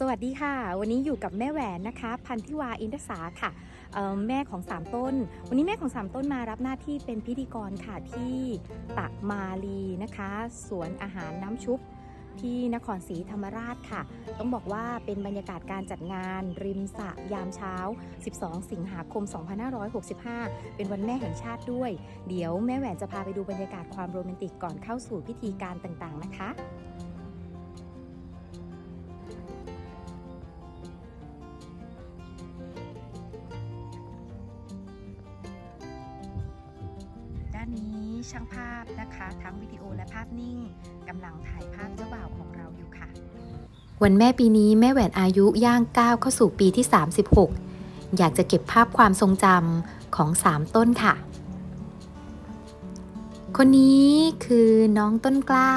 สวัสดีค่ะ วันนี้อยู่กับแม่แหวนนะคะ พันธิวาอินทสาค่ะแม่ของสามต้น วันนี้แม่ของสามต้นมารับหน้าที่เป็นพิธีกรค่ะที่ตักมาลีนะคะ สวนอาหารน้ำชุบที่นครศรีธรรมราชค่ะ ต้องบอกว่าเป็นบรรยากาศการจัดงาน ริมสะยามเช้า 12 สิงหาคม 2565 เป็นวันแม่แห่งชาติด้วย เดี๋ยวแม่แหวนจะพาไปดูบรรยากาศความโรแมนติกก่อนเข้าสู่พิธีการต่างๆนะคะ นนี้ช่างภาพนะคะ ทั้งวิดีโอและภาพนิ่งกำลังถ่ายภาพเจ้าบ่าวของเราอยู่ค่ะ วันแม่ปีนี้แม่แหวนอายุย่างก้าวเข้าสู่ปีที่ 36 อยากจะเก็บภาพความทรงจำของ 3 ต้นค่ะ คนนี้คือน้องต้นกล้า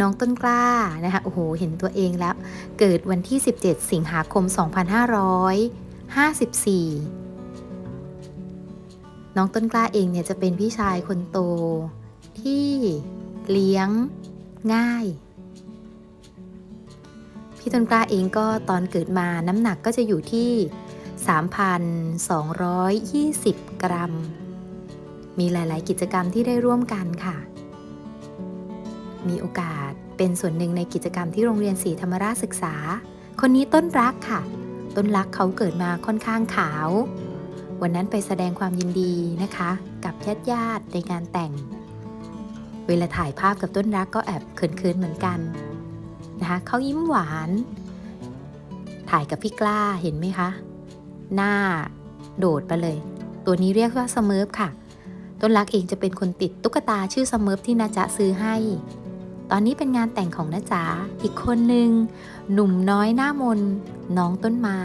น้องต้นกล้านะคะโอ้โหเห็นตัวเองแล้ว เกิดวันที่ 17 สิงหาคม 2554 น้องต้นกล้าเองเนี่ยจะเป็นพี่ชายคนโต ที่เลี้ยงง่าย พี่ต้นกล้าเองก็ตอนเกิดมาน้ำหนักก็จะอยู่ที่ 3,220 กรัม มีหลาย ๆ กิจกรรมที่ได้ร่วมกันค่ะ มีโอกาสเป็นส่วนหนึ่งในกิจกรรมที่โรงเรียนศรีธรรมราชศึกษา คนนี้ต้นรักค่ะ ต้นรักเขาเกิดมาค่อนข้างขาว วันนั้นไปแสดงความยินดีนะคะ กับญาติญาติในงานแต่ง เวลาถ่ายภาพกับต้นรักก็แอบเขินๆเหมือนกันนะคะเขายิ้มหวาน ถ่ายกับพี่กล้าเห็นไหมคะ หน้าโดดไปเลย ตัวนี้เรียกว่าสมิร์ฟค่ะ ต้นรักเองจะเป็นคนติดตุ๊กตาชื่อสมิร์ฟที่นาจะซื้อให้ ตอนนี้เป็นงานแต่งของนาจ๋าอีกคนหนึ่งหนุ่มน้อยหน้ามนน้องต้นไม้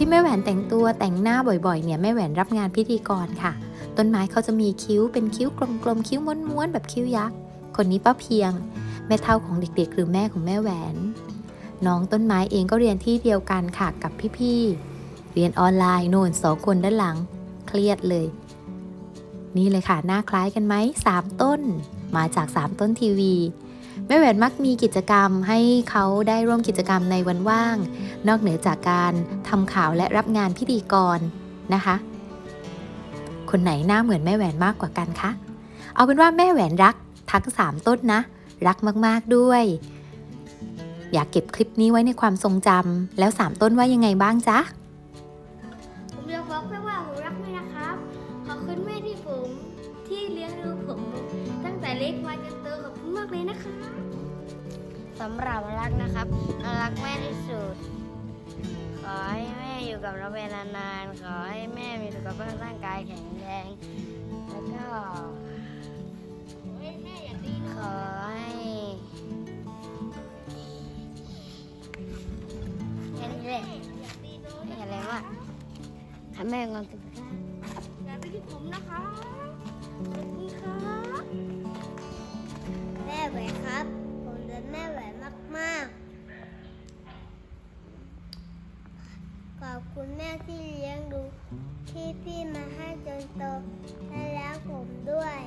ที่แม่แหวนแต่งตัวแต่งหน้าบ่อยๆเนี่ยแม่แหวนรับงานพิธีกรค่ะ ต้นไม้เขาจะมีคิ้วเป็นคิ้วกลมๆคิ้วม้วนๆแบบคิ้วยักษ์คนนี้ป้าเพียง แม่เท่าของเด็กๆหรือแม่ของแม่แหวน น้องต้นไม้เองก็เรียนที่เดียวกันค่ะกับพี่ๆเรียนออนไลน์โน่นสองคนด้านหลัง เครียดเลย นี่เลยค่ะหน้าคล้ายกันไหมสามต้น มาจากสามต้นทีวี แม่แหวนมักมีกิจกรรมให้เขาได้ร่วมกิจกรรมในวันว่าง นอกเหนือจากการทำข่าวและรับงานพิธีกรนะคะ คนไหนหน้าเหมือนแม่แหวนมากกว่ากันคะเอาเป็นว่าแม่แหวนรักทั้งสามต้นนะ รักมากๆด้วย อยากเก็บคลิปนี้ไว้ในความทรงจำแล้วสามต้นว่ายังไงบ้างจ๊ะผมอยากบอกแม่ว่าผมรักแม่นะครับขอบคุณแม่ที่ผม ที่เลี้ยงดูผม ตั้งแต่เล็กมาจนโตขอบคุณมากเลยนะคะสำหรับรักนะครับรักแม่ที่สุด ขอให้แม่อยู่กับเราเป็นนานๆขอให้แม่มีสุขภาพร่างกายแข็งแรงแล้วก็ขอให้แค่นี้แหละไม่อะไรมากให้แม่งอนสุขภาพอย่าไปที่ผมนะคะขอบคุณครับ แม่แหวนครับ ผมรักแม่แหวนมากๆ ขอบคุณแม่ที่เลี้ยงดู ที่พี่มาให้จนโตและรักผมด้วย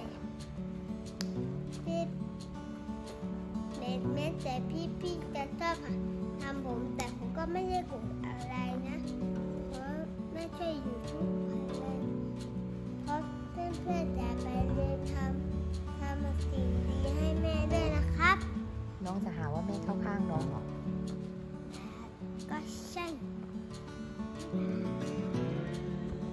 ที่เม็ดเม็ดแต่พี่พี่ๆจะชอบทำผมแต่ผมก็ไม่ได้โกรธอะไรนะ เพราะไม่ใช่อยู่ทุกวัน หาว่าแม่เข้าข้างน้องเหรอก็ใช่